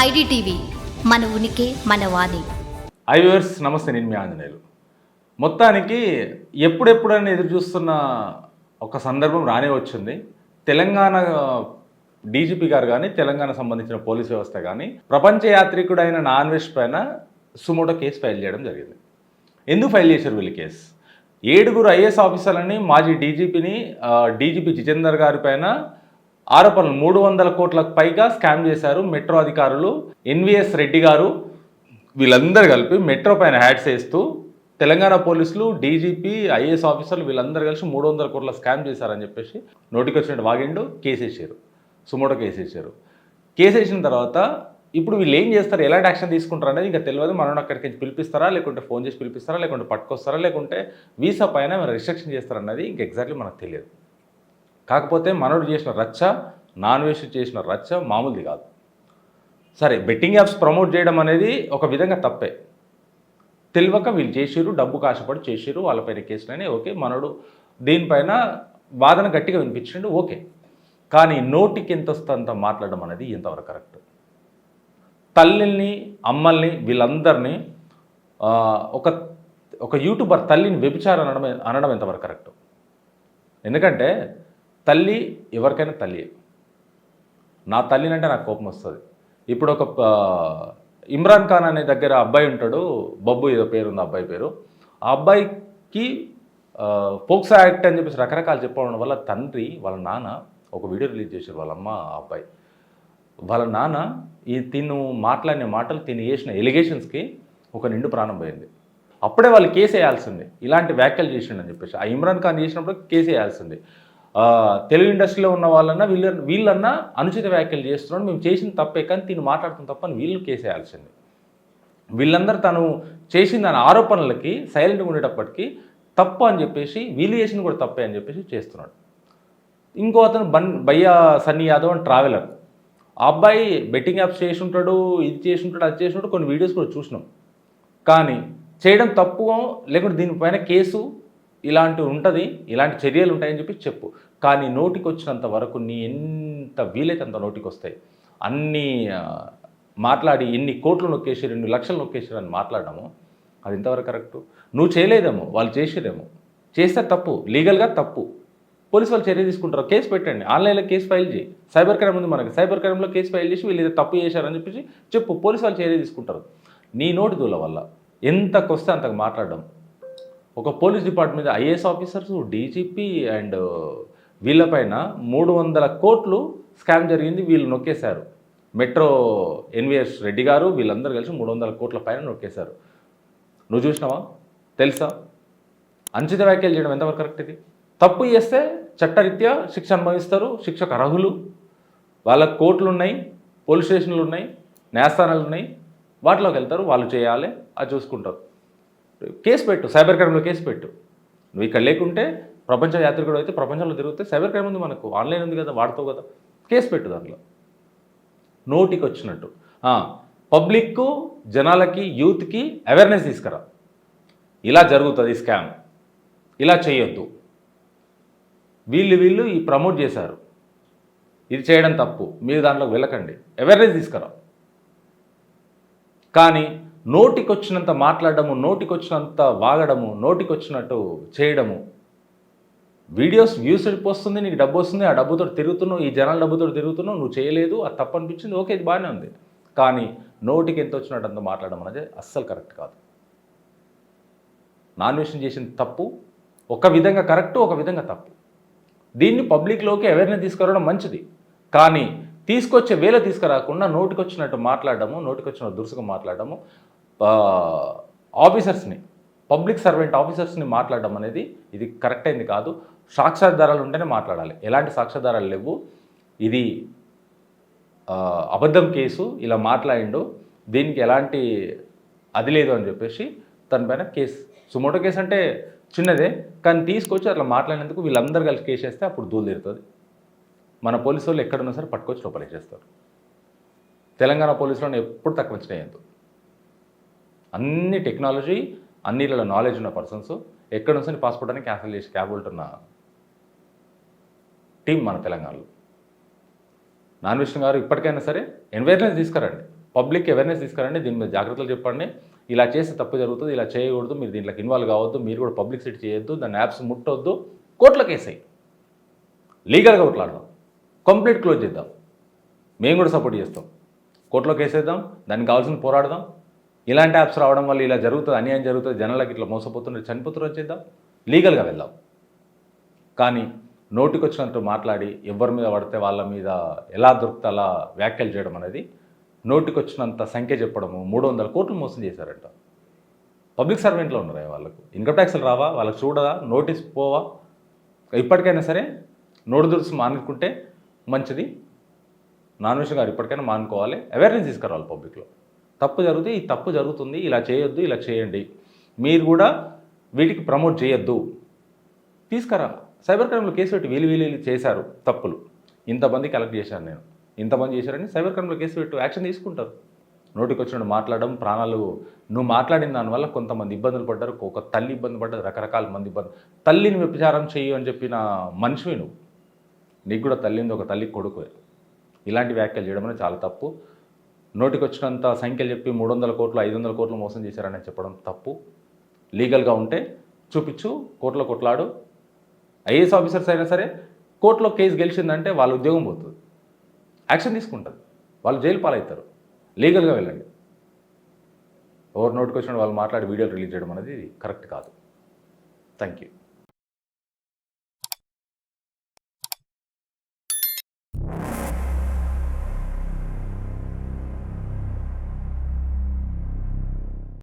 IDTV మన ఉనికి మన వాణి. ఐవర్స్ నమస్తే నేను మీ ఆంజనేయులు. మొత్తానికి ఎప్పుడెప్పుడని ఎదురు చూస్తున్న ఒక సందర్భం రానే వచ్చింది. తెలంగాణ డీజీపీ గారు కానీ తెలంగాణ సంబంధించిన పోలీస్ వ్యవస్థ కానీ ప్రపంచ యాత్రికుడైన నాన్ వెజ్ పైన సుమోటో కేసు ఫైల్ చేయడం జరిగింది. ఎందుకు ఫైల్ చేశారు వీళ్ళు కేసు? ఏడుగురు ఐఏఎస్ ఆఫీసర్లని మాజీ డీజీపీని డీజీపీ జితేందర్ గారి పైన ఆరోపణలు మూడు వందల కోట్లకు పైగా స్కామ్ చేశారు మెట్రో అధికారులు. ఎన్విఎస్ రెడ్డి గారు వీళ్ళందరూ కలిపి మెట్రో పైన హ్యాడ్స్ వేస్తూ తెలంగాణ పోలీసులు డీజీపీ ఐఏఎస్ ఆఫీసర్లు వీళ్ళందరూ కలిసి మూడు వందల కోట్ల స్కామ్ చేశారని చెప్పేసి నోటికి వచ్చినట్టు వాగిండు కేసేసారు సుమోటో కేసు వేసారు. వేసిన తర్వాత ఇప్పుడు వీళ్ళు ఏం చేస్తారు? ఎలాంటి యాక్షన్ తీసుకుంటారు అనేది ఇంకా తెలియదు. మనం అక్కడికి పిలిపిస్తారా? లేకుంటే ఫోన్ చేసి పిలిపిస్తారా? లేకుంటే పట్టుకొస్తారా? లేకుంటే వీసా పైన ఏమైనా రిస్ట్రిక్షన్ చేస్తారన్నది ఇంకా ఎగ్జాక్ట్లీ మనకు తెలియదు. కాకపోతే మనోడు చేసిన రచ్చ నాన్ వెజ్ చేసిన రచ్చ మామూలుది కాదు. సరే బెట్టింగ్ యాప్స్ ప్రమోట్ చేయడం అనేది ఒక విధంగా తప్పే. తెలియక వీళ్ళు చేసిరు డబ్బు కాశపడి చేసిరు వాళ్ళపైన కేసులని ఓకే మనోడు దీనిపైన వాదన గట్టిగా వినిపించిండు ఓకే. కానీ నోటికి ఎంత వస్తే మాట్లాడడం అనేది ఎంతవరకు కరెక్ట్. తల్లిని అమ్మల్ని వీళ్ళందరినీ ఒక ఒక యూట్యూబర్ తల్లిని వ్యభిచారం అనడం అనడం ఎంతవరకు కరెక్ట్? ఎందుకంటే తల్లి ఎవరికైనా తల్లి. నా తల్లిని అంటే నాకు కోపం వస్తుంది. ఇప్పుడు ఒక ఇమ్రాన్ ఖాన్ అనే దగ్గర అబ్బాయి ఉంటాడు. బబ్బు ఏదో పేరు ఉంది ఆ అబ్బాయి పేరు. ఆ అబ్బాయికి పోక్సో యాక్ట్ అని చెప్పేసి రకరకాలు చెప్పడం వల్ల తండ్రి వాళ్ళ నాన్న ఒక వీడియో రిలీజ్ చేశారు వాళ్ళ అమ్మ ఆ అబ్బాయి. వాళ్ళ నాన్న ఈ తిను మాట్లాడిన మాటలు తిని చేసిన ఎలిగేషన్స్కి ఒక నిండు ప్రాణం పోయింది. అప్పుడే వాళ్ళు కేసు వేయాల్సింది. ఇలాంటి వ్యాఖ్యలు చేసిండని చెప్పేసి. ఆ ఇమ్రాన్ ఖాన్ చేసినప్పుడు కేసు వేయాల్సింది. తెలుగు ఇండస్ట్రీలో ఉన్న వాళ్ళన్నా వీళ్ళ వీళ్ళన్నా అనుచిత వ్యాఖ్యలు చేస్తున్నాడు మేము చేసిన తప్పే కానీ తిని మాట్లాడుతున్న తప్పని వీళ్ళు కేసేయాల్సింది. వీళ్ళందరూ తను చేసిన దాని ఆరోపణలకి సైలెంట్గా ఉండేటప్పటికీ తప్పు అని చెప్పేసి వీళ్ళు చేసిన కూడా తప్పే అని చెప్పేసి చేస్తున్నాడు. ఇంకో అతను బన్ భయ్యా సన్నీ యాదవ్ అని ట్రావెలర్. ఆ అబ్బాయి బెట్టింగ్ యాప్స్ చేసి ఉంటాడు ఇది చేసి ఉంటాడు అది చేసి ఉంటాడు కొన్ని వీడియోస్ కూడా చూసినాం. కానీ చేయడం తప్పు లేకుంటే దీనిపైన కేసు ఇలాంటివి ఉంటుంది ఇలాంటి చర్యలు ఉంటాయని చెప్పి చెప్పు. కానీ నోటికి వచ్చినంత వరకు నీ ఎంత వీలైతే అంత నోటికి వస్తాయి అన్ని మాట్లాడి ఎన్ని కోట్లు నొక్కేసి రెండు లక్షలు నొక్కేసారు అని మాట్లాడము అది ఇంతవరకు కరెక్టు? నువ్వు చేయలేదేమో వాళ్ళు చేసిరేమో చేస్తే తప్పు లీగల్గా తప్పు. పోలీసు వాళ్ళు చర్య తీసుకుంటారు కేసు పెట్టండి. ఆన్లైన్లో కేసు ఫైల్ చేయి. సైబర్ క్రైమ్ ఉంది మనకి సైబర్ క్రైమ్లో కేసు ఫైల్ చేసి వీళ్ళు ఏదో తప్పు చేశారని చెప్పేసి చెప్పు పోలీసు వాళ్ళు చర్య తీసుకుంటారు. నీ నోటి దూల వల్ల ఎంతకొస్తే అంతకు మాట్లాడడం. ఒక police department IAS officers DGP and వీళ్ళపైన మూడు వందల కోట్లు స్కామ్ జరిగింది. వీళ్ళు నొక్కేశారు. మెట్రో ఎన్విఎస్ రెడ్డి గారు వీళ్ళందరూ కలిసి మూడు వందల కోట్ల పైన నొక్కేశారు. నువ్వు చూసినావా? తెలుసా? అంచిత వ్యాఖ్యలు చేయడం ఎంతవరకు కరెక్ట్ ఇది? తప్పు చేస్తే చట్టరీత్యా శిక్ష అనుభవిస్తారు. శిక్షకు అర్హులు. వాళ్ళకు కోర్టులు ఉన్నాయి పోలీస్ స్టేషన్లు ఉన్నాయి న్యాయస్థానాలు ఉన్నాయి. వాటిలోకి వెళ్తారు. వాళ్ళు చేయాలి అది చూసుకుంటారు. కేసు పెట్టు సైబర్ క్రైమ్లో కేసు పెట్టు. నువ్వు ఇక్కడ లేకుంటే ప్రపంచ యాత్రికుడు అయితే ప్రపంచంలో తిరిగితే సైబర్ క్రైమ్ ఉంది మనకు. ఆన్లైన్ ఉంది కదా వాడుతావు కదా. కేసు పెట్టు దాంట్లో. నోటికి వచ్చినట్టు. పబ్లిక్కు జనాలకి యూత్కి అవేర్నెస్ తీసుకురా. ఇలా జరుగుతుంది స్కామ్ ఇలా చేయొద్దు. వీళ్ళు వీళ్ళు ఈ ప్రమోట్ చేశారు. ఇది చేయడం తప్పు. మీరు దాంట్లోకి వెళ్ళకండి. అవేర్నెస్ తీసుకురా. కానీ నోటికొచ్చినంత మాట్లాడము మాట్లాడడము వాగడము నోటికొచ్చినట్టు చేయడము. వీడియోస్ వ్యూస్ వస్తుంది నీకు డబ్బు వస్తుంది ఆ డబ్బుతో తిరుగుతున్నావు ఈ జనాల డబ్బుతో తిరుగుతున్నావు నువ్వు చేయలేదు అది తప్పనిపించింది ఓకే ఇది బాగానే ఉంది. కానీ నోటికి ఎంత వచ్చినట్టు అంత మాట్లాడడం అనేది అస్సలు కరెక్ట్ కాదు. నాన్ విషయం చేసిన తప్పు ఒక విధంగా కరెక్ట్ ఒక విధంగా తప్పు. దీన్ని పబ్లిక్లోకి అవేర్నెస్ తీసుకురావడం మంచిది. కానీ తీసుకొచ్చే వేల తీసుకురాకుండా నోటికి వచ్చినట్టు మాట్లాడడము నోటికి దురుసుగా మాట్లాడడము ఆఫీసర్స్ని పబ్లిక్ సర్వెంట్ ఆఫీసర్స్ని మాట్లాడడం అనేది ఇది కరెక్ట్ అయింది కాదు. సాక్ష్యాధారాలు ఉంటేనే మాట్లాడాలి. ఎలాంటి సాక్ష్యాధారాలు లేవు. ఇది అబద్ధం కేసు ఇలా మాట్లాడిండు దీనికి ఎలాంటి అది లేదు అని చెప్పేసి తన పైన కేసు. సుమోటో కేసు అంటే చిన్నదే కానీ తీసుకొచ్చి అట్లా మాట్లాడినందుకు వీళ్ళందరూ కలిసి కేసు వేస్తే అప్పుడు దూలు తీరుతుంది మన పోలీసు వాళ్ళు ఎక్కడున్నా సరే పట్టుకొచ్చి లోపలేసేస్తారు తెలంగాణ పోలీసులను ఎప్పుడు తక్కువ చేయొద్దు అన్ని టెక్నాలజీ అన్నిలలో నాలెడ్జ్ ఉన్న పర్సన్స్ ఎక్కడ సరే పాస్పోర్ట్ అని క్యాన్సిల్ చేసి క్యాబుల్ట్ ఉన్న టీం మన తెలంగాణలో. నాన్ విష్ణు గారు ఇప్పటికైనా సరే అవేర్నెస్ తీసుకురండి. పబ్లిక్ అవేర్నెస్ తీసుకురండి. దీని మీద జాగ్రత్తలు చెప్పండి. ఇలా చేస్తే తప్పు జరుగుతుంది ఇలా చేయకూడదు మీరు దీంట్లోకి ఇన్వాల్వ్ కావద్దు మీరు కూడా పబ్లిక్ సిటీ చేయొద్దు దాని యాప్స్ ముట్టొద్దు కోర్టులకు వేసాయి లీగల్గా కొట్లాడదాం. కంప్లీట్ క్లోజ్ చేద్దాం. మేము కూడా సపోర్ట్ చేస్తాం. కోర్టులోకి వేసేద్దాం దానికి కావాల్సిన పోరాడదాం. ఇలాంటి యాప్స్ రావడం వల్ల ఇలా జరుగుతుంది అన్యాయం జరుగుతుంది జనాలకి ఇట్లా మోసపోతున్నారు చనిపోతున్నారు చేద్దాం. లీగల్గా వెళ్దాం. కానీ నోటికొచ్చినట్టు మాట్లాడి ఎవరి మీద పడితే వాళ్ళ మీద ఎలా దొరికితే అలా వ్యాఖ్యలు చేయడం అనేది నోటికి వచ్చినంత సంఖ్య చెప్పడము మూడు వందల కోట్లు మోసం చేశారంట. పబ్లిక్ సర్వెంట్లో ఉన్నారు వాళ్ళకు? ఇన్కమ్ ట్యాక్స్లు రావా? వాళ్ళకి చూడదా? నోటీస్ పోవా? ఇప్పటికైనా సరే నోటు దురుసు మానుకుంటే మంచిది. నాన్ వెజ్ గారు ఇప్పటికైనా మానుకోవాలి. అవేర్నెస్ తీసుకురావాలి పబ్లిక్లో తప్పు జరిగితే ఈ తప్పు జరుగుతుంది ఇలా చేయొద్దు ఇలా చేయండి. మీరు కూడా వీటికి ప్రమోట్ చేయొద్దు. తీసుకురా. సైబర్ క్రైమ్లో కేసు పెట్టి వీలు వీలు వీలు చేశారు తప్పులు. ఇంతమంది కలెక్ట్ చేశాను నేను. ఇంతమంది చేశారని సైబర్ క్రైమ్లో కేసు పెట్టు యాక్షన్ తీసుకుంటారు. నోటికి వచ్చినట్టు మాట్లాడడం ప్రాణాలు నువ్వు మాట్లాడిన దానివల్ల కొంతమంది ఇబ్బందులు పడ్డారు ఒక తల్లి ఇబ్బంది పడ్డారు రకరకాల మంది ఇబ్బంది తల్లిని వ్యభిచారం చెయ్యి అని చెప్పిన మనిషివి నువ్వు. నీకు కూడా తల్లింది ఒక తల్లి కొడుకు. ఇలాంటి వ్యాఖ్యలు చేయడం అనేది చాలా తప్పు. నోటికి వచ్చినంత సంఖ్యలు చెప్పి మూడు వందల కోట్లు ఐదు వందల కోట్లు మోసం చేశారని చెప్పడం తప్పు. లీగల్గా ఉంటే చూపించు కోర్టులో కొట్లాడు. ఐఏఎస్ ఆఫీసర్స్ అయినా సరే కోర్టులో కేసు గెలిచిందంటే వాళ్ళ ఉద్యోగం పోతుంది. యాక్షన్ తీసుకుంటారు. వాళ్ళు జైలు పాలవుతారు. లీగల్గా వెళ్ళండి. ఎవరు నోటికొచ్చిన వాళ్ళు మాట్లాడి వీడియోలు రిలీజ్ చేయడం అనేది కరెక్ట్ కాదు. Thank you